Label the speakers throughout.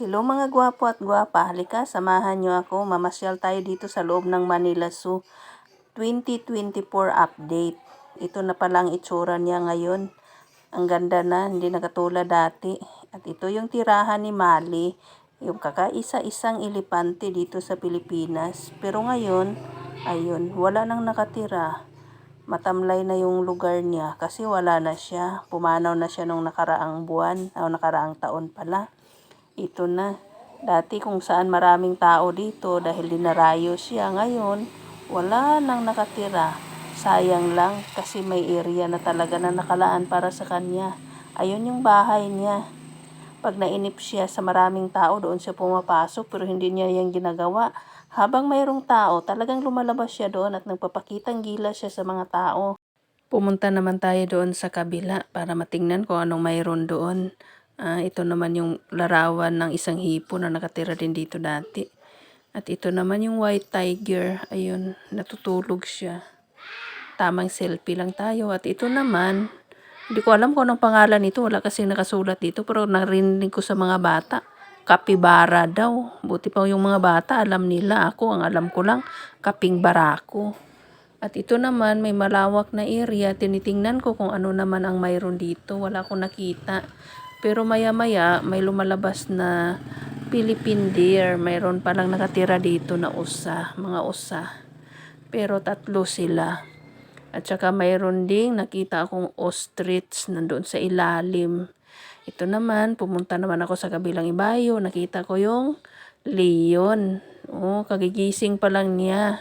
Speaker 1: Hello mga gwapo at gwapa, halika samahan nyo ako, mamasyal tayo dito sa loob ng Manila Zoo 2024 update. Ito na pala ang itsura niya ngayon. Ang ganda na, hindi na katulad dati. At ito yung tirahan ni Mali, yung kakaisa-isang elepante dito sa Pilipinas. Pero ngayon, ayun, wala nang nakatira. Matamlay na yung lugar niya kasi wala na siya. Pumanaw na siya nung nakaraang buwan, o nakaraang taon pala ito na. Dati kung saan maraming tao dito dahil dinarayo siya. Ngayon, wala nang nakatira. Sayang lang kasi may area na talaga na nakalaan para sa kanya. Ayun yung bahay niya. Pag nainip siya sa maraming tao, doon siya pumapasok pero hindi niya yung ginagawa. Habang mayroong tao, talagang lumalabas siya doon at nagpapakitang gila siya sa mga tao. Pumunta naman tayo doon sa kabila para matingnan kung anong mayroon doon. Ah, ito naman yung larawan ng isang hipo na nakatira din dito dati. At ito naman yung white tiger. Ayun, natutulog siya. Tamang selfie lang tayo. At ito naman, hindi ko alam kung anong pangalan nito. Wala kasi nakasulat dito. Pero narinig ko sa mga bata. Kapibara daw. Buti pa yung mga bata, alam nila. Ako, ang alam ko lang, kaping barako. At ito naman, may malawak na area. Tinitingnan ko kung ano naman ang mayroon dito. Wala akong nakita. Pero maya-maya, may lumalabas na Philippine deer. Mayroon palang nakatira dito na usa, mga usa. Pero tatlo sila. At saka mayroon ding nakita akong ostrich nandoon sa ilalim. Ito naman, pumunta naman ako sa kabilang ibayo. Nakita ko yung leon. Oh, kagigising pa lang niya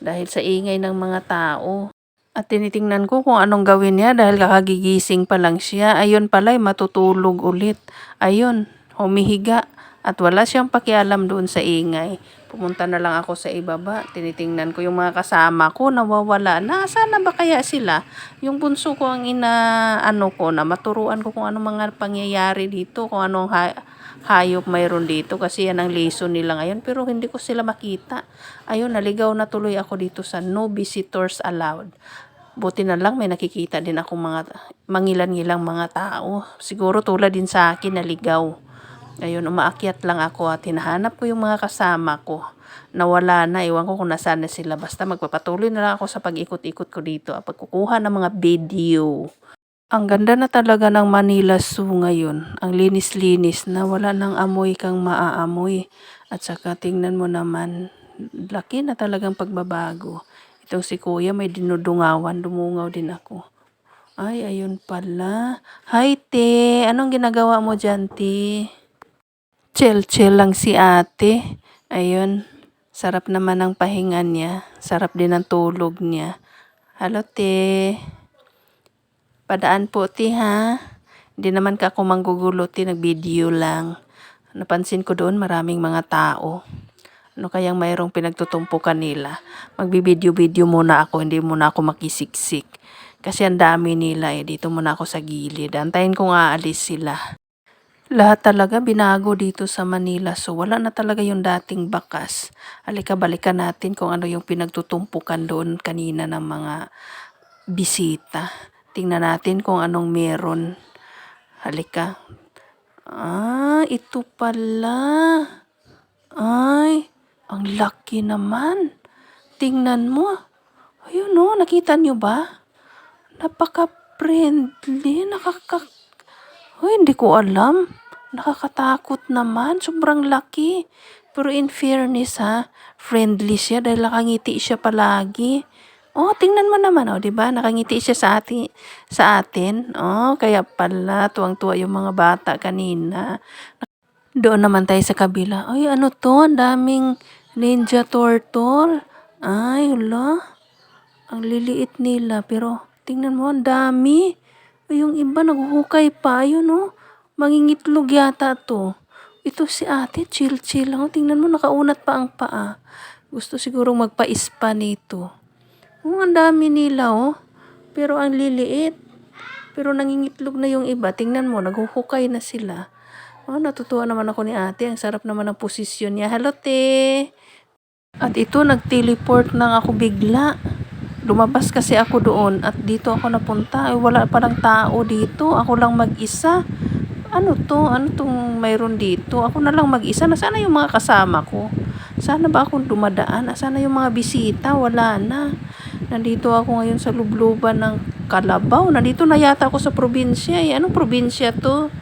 Speaker 1: dahil sa ingay ng mga tao. At tinitingnan ko kung anong gawin niya dahil kakagigising pa lang siya. Ayun pala, ay matutulog ulit. Ayun, humihiga. At wala siyang pakialam doon sa ingay. Pumunta na lang ako sa ibaba. Tinitingnan ko yung mga kasama ko, nawawala. Nasaan na ba kaya sila? Yung bunso ko ang ina, ano ko, na maturuan ko kung anong mga pangyayari dito, kung anong ha- hayop mayroon dito kasi yan ang lesson nila ngayon pero hindi ko sila makita. Ayun, naligaw na tuloy ako dito sa no visitors allowed. Buti na lang may nakikita din ako mga mangilan-ngilang mga tao. Siguro tulad din sa akin naligaw. Ayun, umaakyat lang ako at hinahanap ko yung mga kasama ko. Nawala na, iwan ko kung nasaan na sila. Basta magpapatuloy na lang ako sa pag-ikot-ikot ko dito at pagkukuha ng mga video. Ang ganda na talaga ng Manila Zoo ngayon. Ang linis-linis na wala nang amoy kang maaamoy. At saka tingnan mo naman, laki na talagang pagbabago. Itong si kuya may dinudungawan, dumungaw din ako. Ay, ayun pala. Hi, te. Anong ginagawa mo dyan, te? Chill-chill lang si ate. Ayun. Sarap naman ang pahinga niya. Sarap din ang tulog niya. Halo, te. Padaan po, te, ha? Hindi naman ka ako manggugulo, te. Nag-video lang. Napansin ko doon maraming mga tao. Ano kayang mayroong pinagtutumpukan nila? Magbibideo-video muna ako, hindi muna ako makisiksik. Kasi ang dami nila eh, dito muna ako sa gilid. Antayin kong aalis sila. Lahat talaga binago dito sa Manila. So wala na talaga yung dating bakas. Halika balikan natin kung ano yung pinagtutumpukan doon kanina ng mga bisita. Tingnan natin kung anong meron. Halika. Ah, ito pala. Ay, ang laki naman. Tingnan mo. Ayun no, nakita nyo ba? Napaka-friendly, nakaka... Ay, hindi ko alam. Nakakatakot naman, sobrang laki. Pero in fairness ha, friendly siya dahil nakangiti siya palagi. Oh, tingnan mo naman, oh, 'di ba? Nakangiti siya sa atin, sa atin. Oh, kaya pala tuwang-tuwa yung mga bata kanina. Doon naman tayo sa kabila. Ay, ano to? Daming ninja turtle. Ay, hala. Ang liliit nila. Pero, tingnan mo, ang dami. Ay, yung iba, naghuhukay pa. Ayun, oh. Mangingitlog yata to. Ito si ate, chill-chill lang. Tingnan mo, nakaunat pa ang paa. Gusto siguro magpa-spa nito. Oh, ang dami nila, oh. Pero ang liliit. Pero nangingitlog na yung iba. Tingnan mo, naghuhukay na sila. Oh, natutuwa naman ako ni ate. Ang sarap naman ng posisyon niya. Hello, te. At ito, nag-teleport nang ako bigla. Lumabas kasi ako doon at dito ako napunta. Ay, wala palang tao dito. Ako lang mag-isa. Ano to? Ano tong mayroon dito? Ako na lang mag-isa. Nasaan na yung mga kasama ko? Sana ba akong dumadaan? Nasaan na yung mga bisita? Wala na. Nandito ako ngayon sa lubluban ng Kalabaw. Nandito na yata ako sa probinsya. Eh. Anong probinsya to?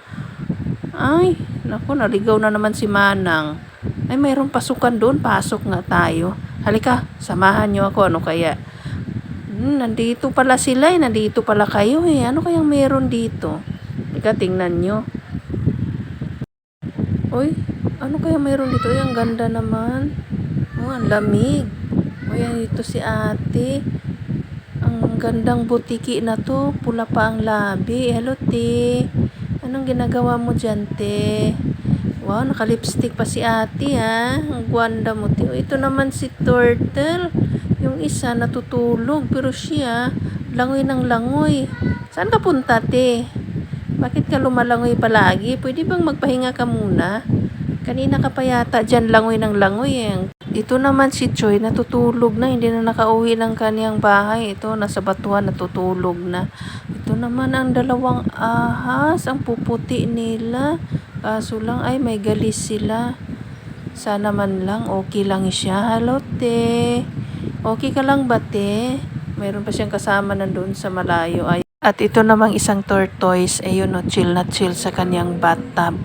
Speaker 1: Ay, naku, naligaw na naman si Manang. Ay, mayroong pasukan doon. Pasok nga tayo. Halika, samahan niyo ako. Ano kaya? Hmm, nandito pala sila eh. Nandito pala kayo eh. Ano kayang meron dito? Halika, tingnan nyo. Uy, ano kaya mayroon dito? Ay, ang ganda naman. Oh, ang lamig. Uy, dito si ate. Ang gandang butiki na to. Pula pa ang labi. Hello, te. Anong ginagawa mo dyan, te? Wow, naka-lipstick pa si ate, ha? Ang gwanda mo, te. Oh, ito naman si Turtle. Yung isa natutulog, pero siya, langoy ng langoy. Saan ka punta, te? Bakit ka lumalangoy palagi? Pwede bang magpahinga ka muna? Kanina ka pa yata dyan langoy ng langoy eh. Ito naman si Choi, natutulog na, hindi na nakauwi ng kaniyang bahay. Ito, nasa batuhan, natutulog na. Ito naman ang dalawang ahas, ang puputi nila. Kaso lang, ay may galis sila. Sana man lang, okay lang siya. Hello, te. Okay ka lang ba, te? Mayroon pa siyang kasama nandun sa malayo. Ay, at ito namang isang tortoise, ayun no, chill na chill sa kanyang bathtub.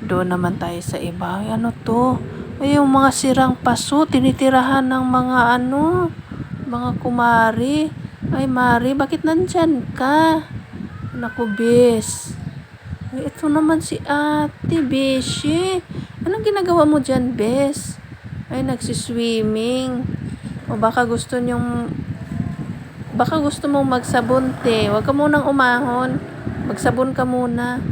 Speaker 1: Doon naman tayo sa iba. Ay, ano to? Ay, yung mga sirang paso, tinitirahan ng mga ano, mga kumari. Ay, Mari, bakit nandyan ka? Naku, bes. Ay, ito naman si ate, Beshi. Anong ginagawa mo dyan, bes? Ay, nagsiswimming. O baka gusto niyong Baka gusto mong magsabon, te. Huwag ka munang umahon. Magsabon ka muna.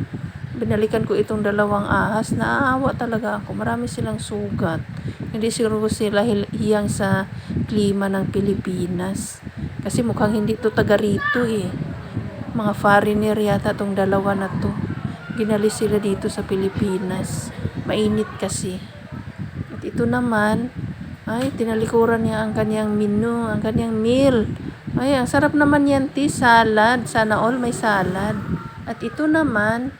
Speaker 1: Binalikan ko itong dalawang ahas. Naaawa talaga ako. Marami silang sugat. Hindi siguro sila hiyang sa klima ng Pilipinas. Kasi mukhang hindi to taga rito eh. Mga foreigner yata tong dalawa na to. Ginali sila dito sa Pilipinas. Mainit kasi. At ito naman, ay, tinalikuran niya ang kanyang menu, ang kanyang meal. Ay, ang sarap naman yan, ti. Salad. Sana all may salad. At ito naman,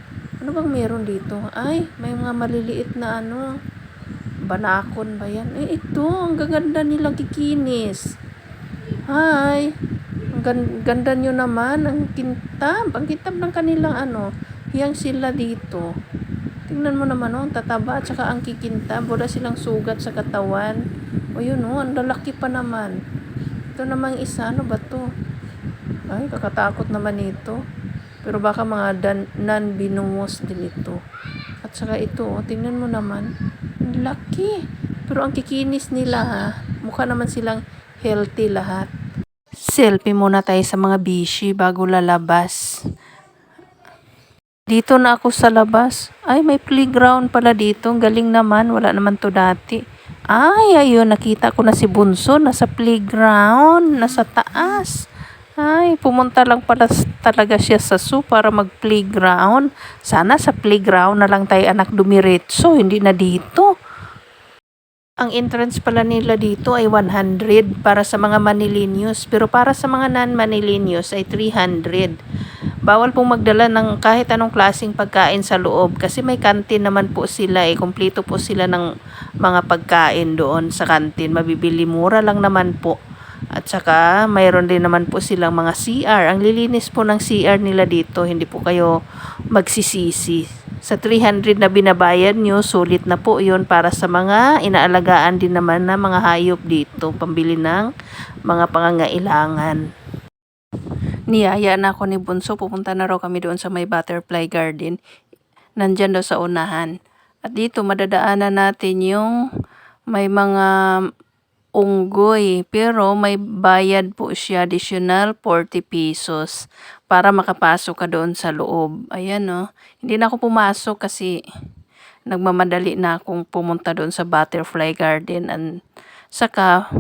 Speaker 1: ano bang meron dito? Ay, may mga maliliit na ano. Banakon ba yan? Eh, ito. Ang gaganda nilang kikinis. Hi. Ang gan- ganda nyo naman. Ang kintab. Ang kintab ng kanilang ano. Hiyang sila dito. Tingnan mo naman, oh, ang tataba at saka ang kikintab. Wala silang sugat sa katawan. O yun, oh, ang lalaki pa naman. Ito namang isa, ano ba to? Ay, kakatakot naman ito. Pero baka mga non-binumos din ito. At saka ito, oh, tingnan mo naman. Ang laki. Pero ang kikinis nila ha, mukha naman silang healthy lahat. Selfie muna tayo sa mga bishi bago lalabas. Dito na ako sa labas. Ay, may playground pala dito. Galing naman. Wala naman to dati. Ay, ayun. Nakita ko na si Bunso. Nasa playground. Nasa taas. Ay, pumunta lang pala talaga siya sa zoo para mag-playground. Sana sa playground na lang tayo anak dumiretso. Hindi na dito. Ang entrance pala nila dito ay 100 para sa mga Manilinyos. Pero para sa mga non-Manilinyos ay 300. Bawal pong magdala ng kahit anong klaseng pagkain sa loob kasi may kantin naman po sila eh. Kompleto po sila ng mga pagkain doon sa kantin. Mabibili mura lang naman po. At saka mayroon din naman po silang mga CR. Ang lilinis po ng CR nila dito. Hindi po kayo magsisisi. Sa 300 na binabayad nyo, sulit na po yon para sa mga inaalagaan din naman na mga hayop dito. Pambili ng mga pangangailangan niyaya na ako ni Bunso, pupunta na raw kami doon sa may butterfly garden. Nandyan daw sa unahan. At dito, madadaanan natin yung may mga unggoy. Pero may bayad po siya, additional 40 pesos para makapasok ka doon sa loob. Ayan no. Hindi na ako pumasok kasi nagmamadali na akong pumunta doon sa butterfly garden. And saka,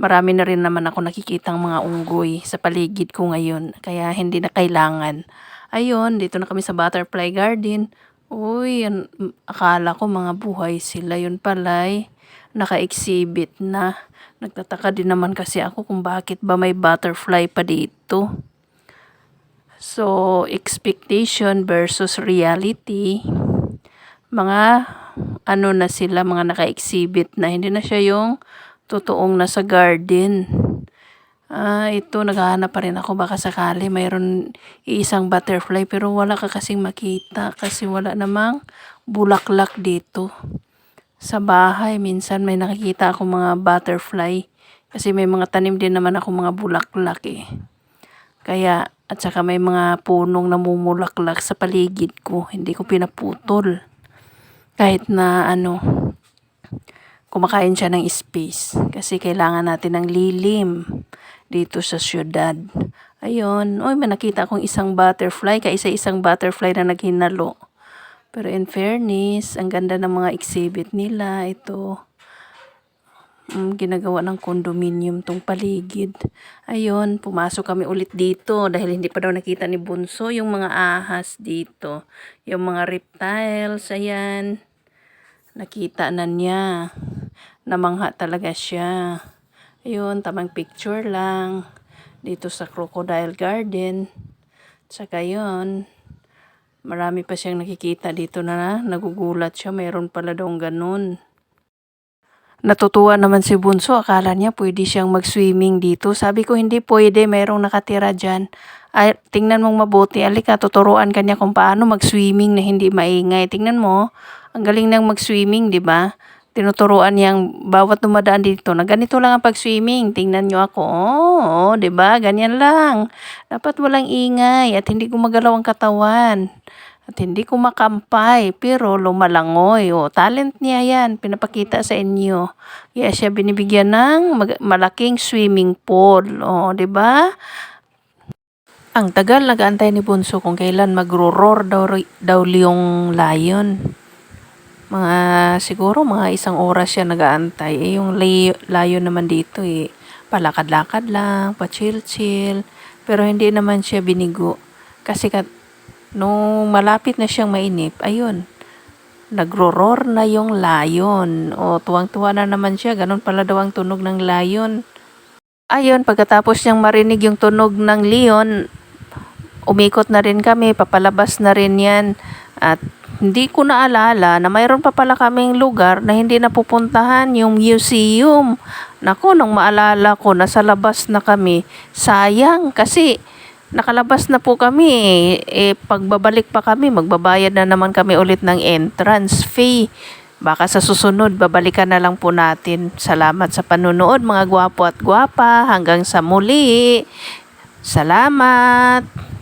Speaker 1: marami na rin naman ako nakikitang mga unggoy sa paligid ko ngayon. Kaya hindi na kailangan. Ayun, dito na kami sa butterfly garden. Uy, akala ko mga buhay sila. Yun pala'y naka-exhibit na. Nagtataka din naman kasi ako kung bakit ba may butterfly pa dito. So, expectation versus reality. Mga ano na sila, mga naka-exhibit na. Hindi na siya yung totoong nasa garden. Ah, ito, naghahanap pa rin ako. Baka sakali mayroon isang butterfly pero wala ka kasing makita kasi wala namang bulaklak dito. Sa bahay, minsan may nakikita ako mga butterfly kasi may mga tanim din naman ako mga bulaklak eh. Kaya, at saka may mga punong namumulaklak sa paligid ko. Hindi ko pinaputol. Kahit na ano, kumakain siya ng space. Kasi kailangan natin ng lilim dito sa syudad. Ayun, oy may nakita akong isang butterfly, kaisa-isang butterfly na naghinalo. Pero in fairness, ang ganda ng mga exhibit nila. Ito, mm, ginagawa ng condominium tong paligid. Ayun, pumasok kami ulit dito dahil hindi pa daw nakita ni Bunso yung mga ahas dito. Yung mga reptiles, ayan. Nakita na niya. Namangha talaga siya. Ayun, tamang picture lang. Dito sa Crocodile Garden. Saka yun, marami pa siyang nakikita dito na nagugulat siya. Mayroon pala daw ganun. Natutuwa naman si Bunso. Akala niya pwede siyang mag-swimming dito. Sabi ko hindi pwede. Mayroong nakatira dyan. Ay, tingnan mong mabuti. Alika, tuturuan ka niya kung paano mag-swimming na hindi maingay. Tingnan mo. Ang galing nang mag-swimming, di ba? Tinuturuan niyang bawat dumadaan dito na ganito lang ang pag-swimming. Tingnan niyo ako. Oo, di ba? Ganyan lang. Dapat walang ingay at hindi gumagalaw ang katawan. At hindi ko makampay, pero lumalangoy. O, talent niya yan, pinapakita sa inyo. Kaya siya binibigyan ng malaking swimming pool. O, di ba? Ang tagal nag-aantay ni Bunso kung kailan magro-roar daw, daw yung lion. Mga siguro mga isang oras siya nag-aantay. Eh, yung lay- lion naman dito eh, palakad-lakad lang, pa-chill-chill. Pero hindi naman siya binigo. Kasi kat, nung malapit na siyang mainip, ayun, nagro-roar na yung lion. O, tuwang-tuwa na naman siya. Ganun pala daw ang tunog ng lion. Ayun, pagkatapos niyang marinig yung tunog ng leon, umikot na rin kami, papalabas na rin yan. At hindi ko naalala na mayroon pa pala kaming lugar na hindi napupuntahan, yung museum. Nako, nung maalala ko, nasa labas na kami. Sayang, kasi nakalabas na po kami. Eh, pagbabalik pa kami, magbabayad na naman kami ulit ng entrance fee. Baka sa susunod, babalikan na lang po natin. Salamat sa panunood mga gwapo at gwapa. Hanggang sa muli. Salamat!